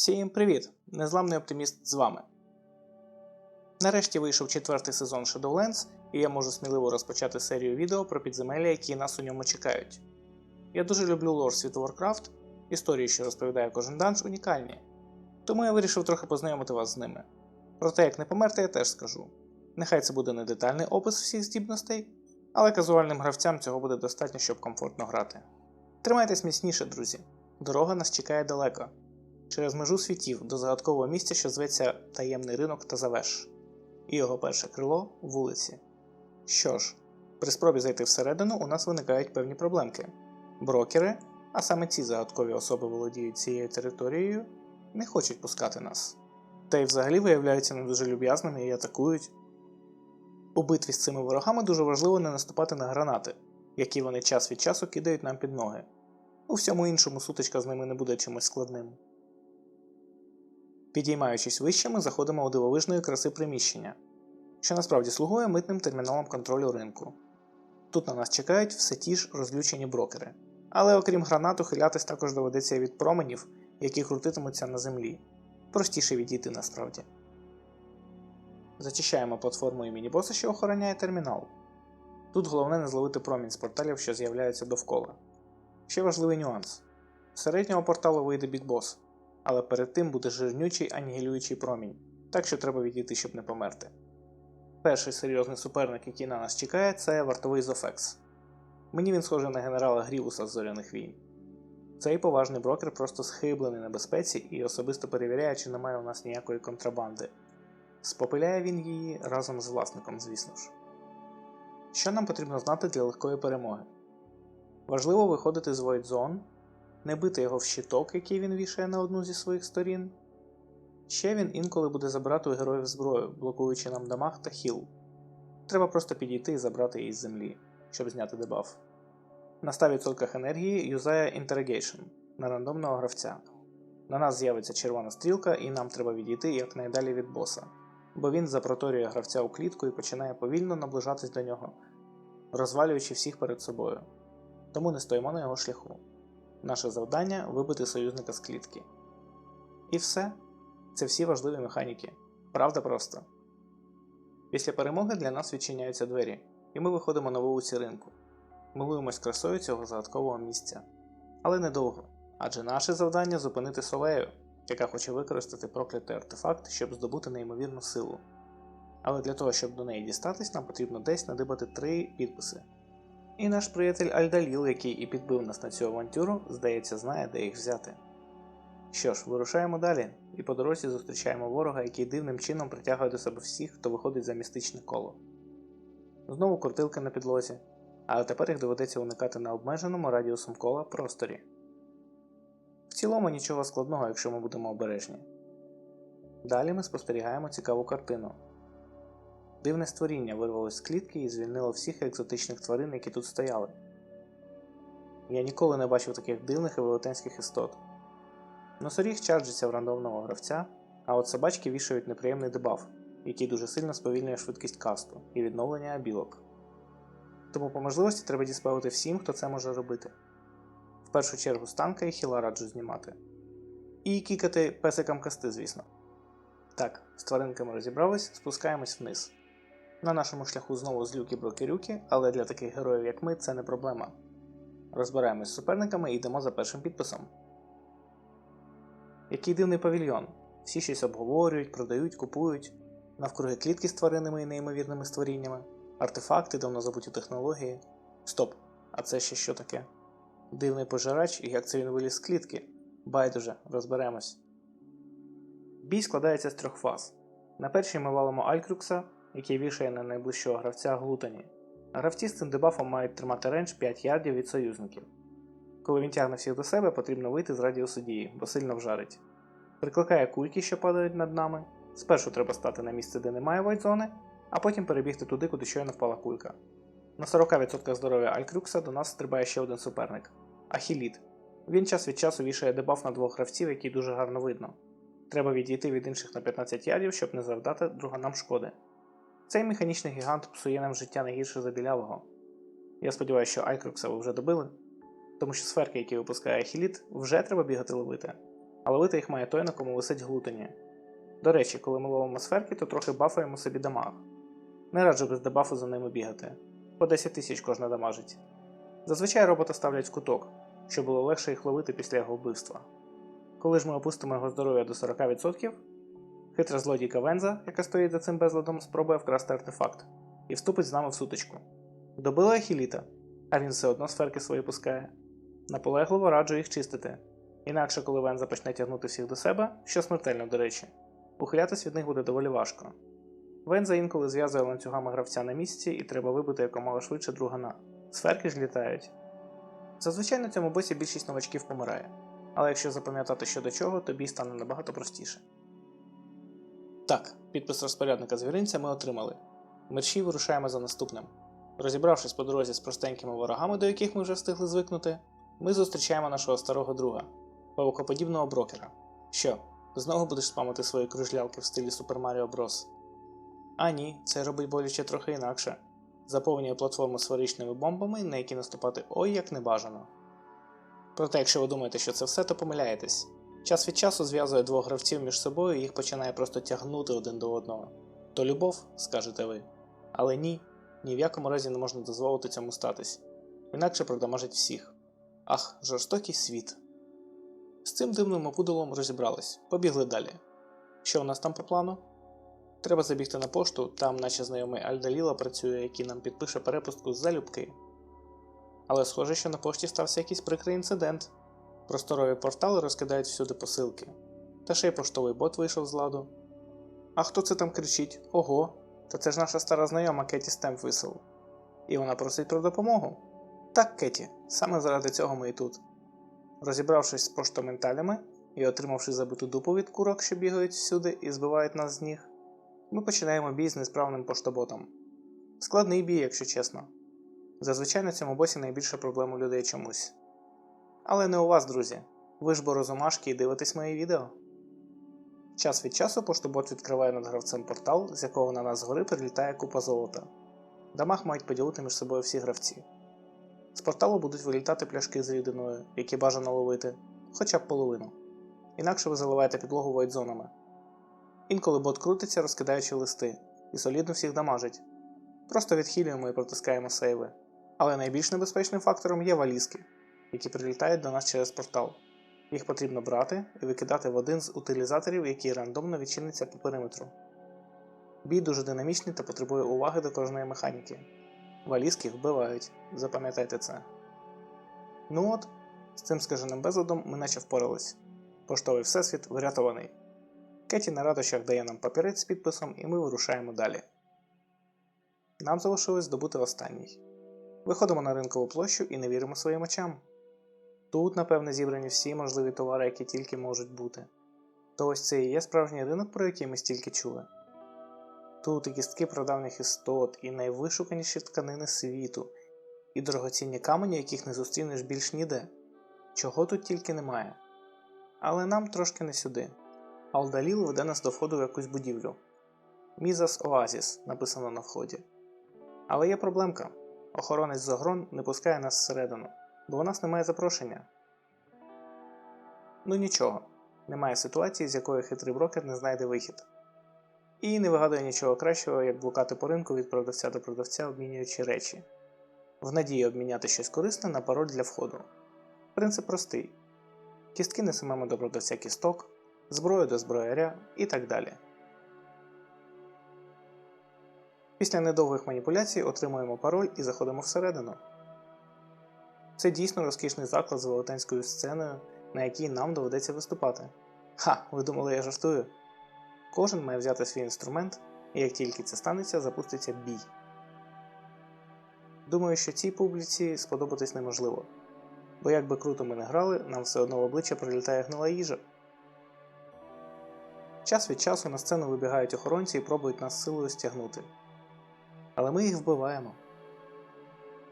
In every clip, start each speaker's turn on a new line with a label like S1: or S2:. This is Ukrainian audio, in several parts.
S1: Всім привіт! Незламний оптиміст з вами. Нарешті вийшов четвертий сезон Shadowlands, і я можу сміливо розпочати серію відео про підземелля, які нас у ньому чекають. Я дуже люблю лор світу Warcraft, історії, що розповідає кожен данж, унікальні, тому я вирішив трохи познайомити вас з ними. Про те, як не померти, я теж скажу. Нехай це буде не детальний опис всіх здібностей, але казуальним гравцям цього буде достатньо, щоб комфортно грати. Тримайтесь міцніше, друзі. Дорога нас чекає далеко через межу світів до загадкового місця, що зветься таємний ринок та завеш, і його перше крило вулиці. Що ж, при спробі зайти всередину у нас виникають певні проблемки. Брокери, а саме ці загадкові особи володіють цією територією, не хочуть пускати нас. Та й взагалі виявляються не дуже люб'язними і атакують. У битві з цими ворогами дуже важливо не наступати на гранати, які вони час від часу кидають нам під ноги. У всьому іншому сутичка з ними не буде чимось складним. Підіймаючись вище, ми заходимо у дивовижної краси приміщення, що насправді слугує митним терміналом контролю ринку. Тут на нас чекають все ті ж розлючені брокери. Але окрім гранат, ухилятись також доведеться від променів, які крутитимуться на землі. Простіше відійти насправді. Зачищаємо платформу і мінібоса, що охороняє термінал. Тут головне не зловити промінь з порталів, що з'являються довкола. Ще важливий нюанс: з середнього порталу вийде бікбос, але перед тим буде жирнючий анігілюючий промінь, так що треба відійти, щоб не померти. Перший серйозний суперник, який на нас чекає, це вартовий Зофекс. Мені він схожий на генерала Грівуса з зоряних війн. Цей поважний брокер просто схиблений небезпеці і особисто перевіряє, чи немає у нас ніякої контрабанди. Спопиляє він її разом з власником, звісно ж. Що нам потрібно знати для легкої перемоги? Важливо виходити з Void Zone, не бити його в щиток, який він вішає на одну зі своїх сторін. Ще він інколи буде забирати у героїв зброю, блокуючи нам дамаг та хіл. Треба просто підійти і забрати її з землі, щоб зняти дебаф. На 100% енергії юзає Interrogation на рандомного гравця. На нас з'явиться червона стрілка, і нам треба відійти якнайдалі від боса, бо він запроторює гравця у клітку і починає повільно наближатись до нього, розвалюючи всіх перед собою. Тому не стоїмо на його шляху. Наше завдання вибити союзника з клітки. І все. Це всі важливі механіки. Правда просто. Після перемоги для нас відчиняються двері, і ми виходимо на вулиці ринку. Милуємось красою цього загадкового місця. Але недовго, адже наше завдання зупинити Солею, яка хоче використати проклятий артефакт, щоб здобути неймовірну силу. Але для того, щоб до неї дістатись, нам потрібно десь надибати три підписи. І наш приятель Альдаліл, який і підбив нас на цю авантюру, здається, знає, де їх взяти. Що ж, вирушаємо далі, і по дорозі зустрічаємо ворога, який дивним чином притягує до себе всіх, хто виходить за містичне коло. Знову крутилка на підлозі, але тепер їх доведеться уникати на обмеженому радіусом кола просторі. В цілому нічого складного, якщо ми будемо обережні. Далі ми спостерігаємо цікаву картину. Дивне створіння вирвалось з клітки і звільнило всіх екзотичних тварин, які тут стояли. Я ніколи не бачив таких дивних і велетенських істот. Носоріг чарджиться в рандомного гравця, а от собачки вішають неприємний дебаф, який дуже сильно сповільнює швидкість касту і відновлення білок. Тому по можливості треба діспелити всім, хто це може робити. В першу чергу станка і хіла раджу знімати. І кікати песикам касти, звісно. Так, з тваринками розібрались, спускаємось вниз. На нашому шляху знову злюки брокерюки, але для таких героїв, як ми, це не проблема. Розбираємось з суперниками і йдемо за першим підписом. Який дивний павільйон. Всі щось обговорюють, продають, купують, навкруги клітки з тваринними і неймовірними створіннями, артефакти, давно забуті технології. Стоп! А це ще що таке? Дивний пожирач і як це він виліз з клітки? Байдуже, розберемось. Бій складається з трьох фаз. На першій ми валимо Алькрюкса, який вішає на найближчого гравця глутані. Гравці з цим дебафом мають тримати рендж 5 ярдів від союзників. Коли він тягне всіх до себе, потрібно вийти з радіусу дії, бо сильно вжарить. Прикликає кульки, що падають над нами. Спершу треба стати на місце, де немає вайдзони, а потім перебігти туди, куди щойно впала кулька. На 40% здоров'я Алькрюкса до нас стрибає ще один суперник Ахіліт. Він час від часу вішає дебаф на двох гравців, які дуже гарно видно. Треба відійти від інших на 15 ярдів, щоб не завдати друганам шкоди. Цей механічний гігант псує нам життя не гірше за білявого. Я сподіваюся, що Айкрокса ви вже добили, тому що сферки, які випускає Ахіліт, вже треба бігати ловити. а ловити їх має той, на кому висить глутині. До речі, коли ми ловимо сферки, то трохи бафаємо собі дамаг. Не раджу без дебафу за ними бігати. По 10 тисяч кожна дамажить. Зазвичай робота ставлять в куток, щоб було легше їх ловити після його вбивства. Коли ж ми опустимо його здоров'я до 40%, хитра злодійка Венза, яка стоїть за цим безладом, спробує вкрасти артефакт і вступить з нами в сутичку. Добила Ахіліта, а він все одно сферки свої пускає. Наполегливо раджу їх чистити. Інакше, коли Венза почне тягнути всіх до себе, що смертельно, до речі, ухилятись від них буде доволі важко. Венза інколи зв'язує ланцюгами гравця на місці і треба вибити якомога швидше другана. Сферки ж літають. Зазвичай на цьому босі більшість новачків помирає, але якщо запам'ятати що до чого, то бій стане набагато простіше. Так, підпис розпорядника звіринця ми отримали. Мерші вирушаємо за наступним. Розібравшись по дорозі з простенькими ворогами, до яких ми вже встигли звикнути, ми зустрічаємо нашого старого друга, павукоподібного брокера. Що, знову будеш спамити свої кружлялки в стилі Super Mario Bros? А ні, це робить боляче трохи інакше. Заповнює платформу сферичними бомбами, на які наступати ой як не бажано. Проте, якщо ви думаєте, що це все, то помиляєтесь. Час від часу зв'язує двох гравців між собою і їх починає просто тягнути один до одного. То любов, скажете ви. Але ні, ні в якому разі не можна дозволити цьому статись, інакше продамажить всіх. Ах, жорстокий світ. З цим дивним опудолом розібрались, побігли далі. Що у нас там по плану? Треба забігти на пошту, там наче знайомий Альдаліла працює, який нам підпише перепустку з залюбки. Але схоже, що на пошті стався якийсь прикрий інцидент. Просторові портали розкидають всюди посилки. Та ще й поштовий бот вийшов з ладу. А хто це там кричить? Ого, та це ж наша стара знайома Кеті Стемп висел. І вона просить про допомогу. Так, Кеті, саме заради цього ми і тут. Розібравшись з поштоменталями і отримавши забиту дупу від курок, що бігають всюди і збивають нас з ніг, ми починаємо бій з несправним поштоботом. Складний бій, якщо чесно. Зазвичай на цьому босі найбільше проблем у людей чомусь. Але не у вас, друзі. Ви ж бо розумашки і дивитесь мої відео. Час від часу поштобот відкриває над гравцем портал, з якого на нас згори прилітає купа золота. Дамаг мають поділити між собою всі гравці. З порталу будуть вилітати пляшки з рідиною, які бажано ловити, хоча б половину. Інакше ви заливаєте підлогу войдзонами. Інколи бот крутиться, розкидаючи листи, і солідно всіх дамажить. Просто відхилюємо і протискаємо сейви. Але найбільш небезпечним фактором є валізки, які прилітають до нас через портал. Їх потрібно брати і викидати в один з утилізаторів, який рандомно відчиниться по периметру. Бій дуже динамічний та потребує уваги до кожної механіки. Валізки вбивають, запам'ятайте це. Ну от, з цим скаженим безладом ми наче впорались. Поштовий всесвіт врятований. Кеті на радощах дає нам папірець з підписом, і ми вирушаємо далі. Нам залишилось здобути останній. Виходимо на ринкову площу і не віримо своїм очам. Тут, напевне, зібрані всі можливі товари, які тільки можуть бути. То ось це і є справжній ринок, про який ми стільки чули. Тут і кістки прадавніх істот, і найвишуканіші тканини світу, і дорогоцінні камені, яких не зустрінеш більш ніде. Чого тут тільки немає. Але нам трошки не сюди. Алдаліл веде нас до входу в якусь будівлю. Мізас Оазіс написано на вході. Але є проблемка. Охоронець Зогрон не пускає нас всередину, бо у нас немає запрошення. Ну нічого, немає ситуації, з якої хитрий брокер не знайде вихід. І не вигадує нічого кращого, як блукати по ринку від продавця до продавця, обмінюючи речі, в надії обміняти щось корисне на пароль для входу. Принцип простий: кістки несемемо до продавця кісток, зброю до зброяря і так далі. Після недовгих маніпуляцій отримуємо пароль і заходимо всередину. Це дійсно розкішний заклад з велетенською сценою, на якій нам доведеться виступати. Ха, ви думали, я жартую? Кожен має взяти свій інструмент, і як тільки це станеться, запуститься бій. Думаю, що цій публіці сподобатись неможливо, бо як би круто ми не грали, нам все одно в обличчя прилітає гнила їжа. Час від часу на сцену вибігають охоронці і пробують нас силою стягнути. Але ми їх вбиваємо.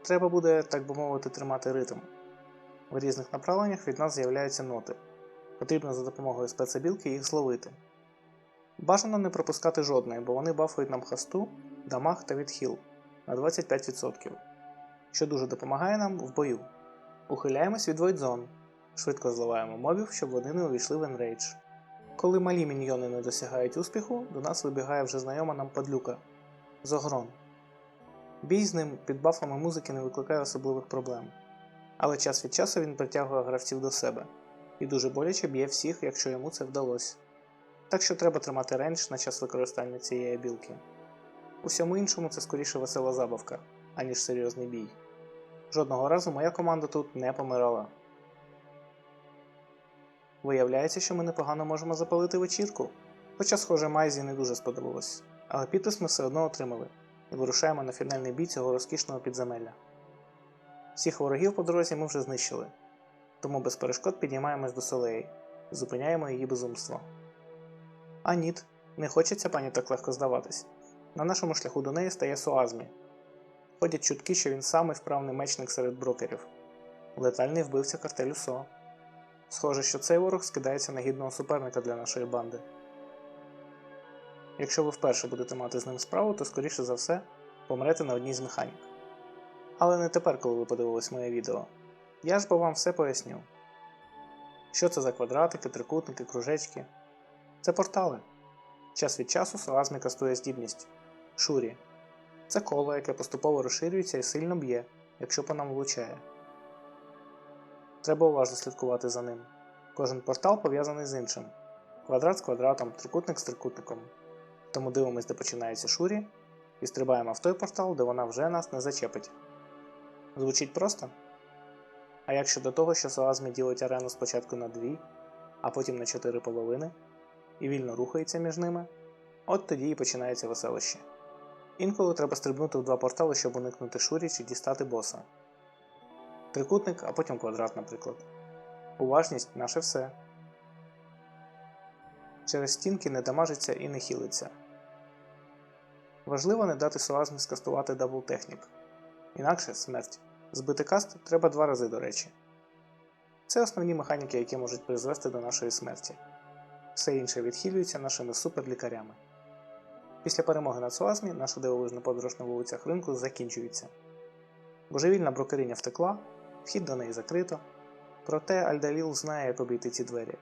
S1: Треба буде, так би мовити, тримати ритм. В різних направленнях від нас з'являються ноти. Потрібно за допомогою спецабілки їх зловити. Бажано не пропускати жодної, бо вони бафують нам хасту, дамаг та відхил на 25%, що дуже допомагає нам в бою. Ухиляємось від войдзон, Швидко зливаємо мобів, щоб вони не увійшли в енрейдж. Коли малі міньйони не досягають успіху, до нас вибігає вже знайома нам падлюка Зогрон. Бій з ним під бафами музики не викликає особливих проблем, але час від часу він притягує гравців до себе і дуже боляче б'є всіх, якщо йому це вдалося. Так що треба тримати рейндж на час використання цієї білки. У всьому іншому це скоріше весела забавка, аніж серйозний бій. Жодного разу моя команда тут не помирала. Виявляється, що ми непогано можемо запалити вечірку, хоча, схоже, Майзі не дуже сподобалось. Але підпис ми все одно отримали і вирушаємо на фінальний бій цього розкішного підземелля. Всіх ворогів по дорозі ми вже знищили, тому без перешкод піднімаємось до Солеї і зупиняємо її безумство. А ніт, не хочеться пані так легко здаватись. На нашому шляху до неї стає Суазмі. Ходять чутки, що він самий вправний мечник серед брокерів, летальний вбивця картелю СО. Схоже, що цей ворог скидається на гідного суперника для нашої банди. Якщо ви вперше будете мати з ним справу, то скоріше за все помрете на одній з механік. Але не тепер, коли ви подивились моє відео. Я ж бо вам все поясню. Що це за квадратики, трикутники, кружечки? Це портали. Час від часу Соазмі кастує здібність Шурі. Це коло, яке поступово розширюється і сильно б'є, якщо по нам влучає. Треба уважно слідкувати за ним. Кожен портал пов'язаний з іншим. Квадрат з квадратом, трикутник з трикутником. Тому дивимось, де починається Шурі, і стрибаємо в той портал, де вона вже нас не зачепить. Звучить просто? А як щодо того, що Соазмі ділить арену спочатку на дві, а потім на чотири половини, і вільно рухається між ними, от тоді і починається веселище. Інколи треба стрибнути в два портали, щоб уникнути шурі чи дістати боса. Трикутник, а потім квадрат, наприклад. Уважність наше все. Через стінки не дамажиться і не хілиться. Важливо не дати Соазмі скастувати дабл технік. Інакше смерть. Збити каст треба два рази, до речі. Це основні механіки, які можуть призвести до нашої смерті. Все інше відхилюється нашими суперлікарями. Після перемоги над Суазмі наша дивовижна подорож на вулицях ринку закінчується. Божевільна брокериня втекла, вхід до неї закрито. Проте Альдаліл знає, як обійти ці двері,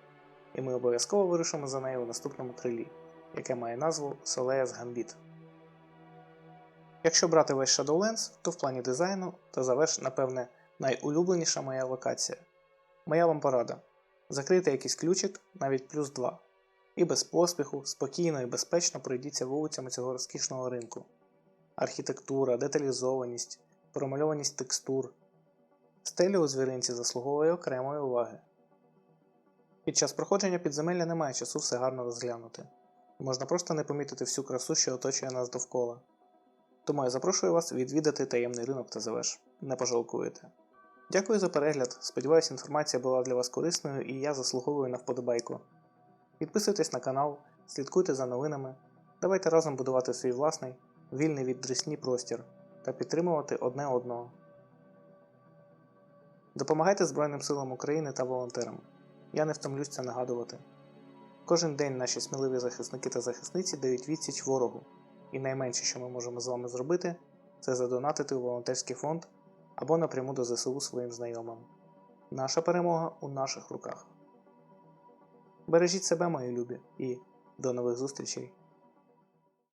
S1: і ми обов'язково вирушимо за нею у наступному крилі, яке має назву Солеяс Гамбіт. Якщо брати весь Shadowlands, то в плані дизайну та заверш, напевне, найулюбленіша моя локація. Моя вам порада. Закрийте якийсь ключик, навіть плюс 2. І без поспіху, спокійно і безпечно пройдіться вулицями цього розкішного ринку. Архітектура, деталізованість, промальованість текстур. Стеля у звіринці заслуговує окремої уваги. Під час проходження підземелля немає часу все гарно розглянути. Можна просто не помітити всю красу, що оточує нас довкола. Тому я запрошую вас відвідати таємний ринок та завеш. Не пожалкуєте. Дякую за перегляд. Сподіваюсь, інформація була для вас корисною і я заслуговую на вподобайку. Підписуйтесь на канал, слідкуйте за новинами. Давайте разом будувати свій власний, вільний від дресні простір та підтримувати одне одного. Допомагайте Збройним силам України та волонтерам. Я не втомлюсь це нагадувати. Кожен день наші сміливі захисники та захисниці дають відсіч ворогу, і найменше, що ми можемо з вами зробити, це задонатити у волонтерський фонд або напряму до ЗСУ своїм знайомим. Наша перемога у наших руках. Бережіть себе, мої любі, і до нових зустрічей!